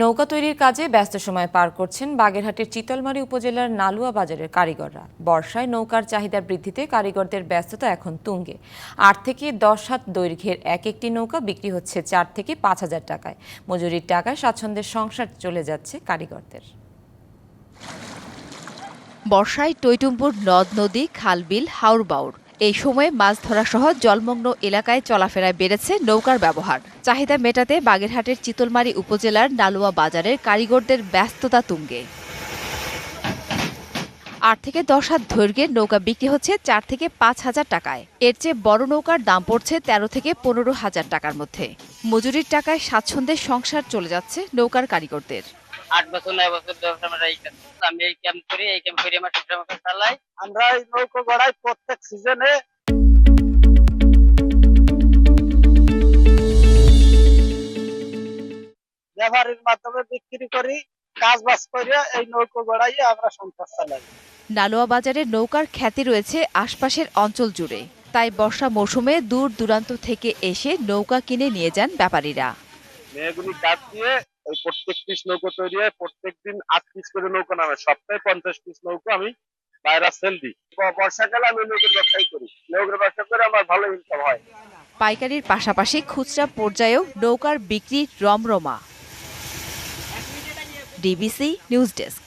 নৌকা তৈরির কাজে ব্যস্ত সময় পার করছেন বাগেরহাটের চিতলমারী উপজেলার নালুয়া বাজারের কারিগররা। বর্ষায় নৌকার চাহিদা বৃদ্ধিতে কারিগরদের ব্যস্ততা এখন তুঙ্গে। আট থেকে দশ হাত দৈর্ঘ্যের এক একটি নৌকা বিক্রি হচ্ছে চার থেকে পাঁচ হাজার টাকায়। মজুরির টাকায় স্বাচ্ছন্দ্যের সংসার চলে যাচ্ছে কারিগরদের। বর্ষায় টৈটুম্বুর নদ নদী, খালবিল হাওর বাউর এই সময়ে মাছ ধরা সহ জলমগ্ন এলাকায় চলাফেরায় বেড়েছে নৌকার ব্যবহার। চাহিদা মেটাতে বাগেরহাটের চিতলমারী উপজেলার নালুয়া বাজারের কারিগরদের ব্যস্ততা তুঙ্গে। আট থেকে দশ হাত দৈর্ঘ্যের নৌকা বিক্রি হচ্ছে চার থেকে পাঁচ হাজার টাকায়। এর চেয়ে বড় নৌকার দাম পড়ছে তেরো থেকে পনেরো হাজার টাকার মধ্যে। মজুরির টাকায় স্বাচ্ছন্দ্যের সংসার চলে যাচ্ছে নৌকার কারিগরদের। আট বছর নয় বছর আমরা এই কাজ আমি এই ক্যাম্প করি এই ক্যাম্প করি আমার ছোট আমাকে চালাই আমরা এই নৌকো গড়াই প্রত্যেক সিজনে ব্যাপারীর মাধ্যমে বিক্রি করি কাজ বাজ করে এই নৌকো গড়াই আমরা সংসার চালাই। নালোয়া বাজারে নৌকার খ্যাতি রয়েছে আশপাশের অঞ্চল জুড়ে। তাই বর্ষা মৌসুমে দূর দূরান্ত থেকে এসে নৌকা কিনে নিয়ে যান ব্যাপারীরা। মেয়েগুলি কাজ দিয়ে প্রত্যেক পিস নৌকো তৈরি হয় প্রত্যেক দিন আট পিস করে নৌকো নামে। সপ্তাহে পঞ্চাশ পিস নৌকো আমি বাইরা সেল দিই। বর্ষাকালে আমি নৌকের ব্যবসাই করি। নৌকের ব্যবসা করে আমার ভালো ইনকাম হয়। পাইকারির পাশাপাশি খুচরা পর্যায়েও নৌকার বিক্রি রমরমা। DBC news desk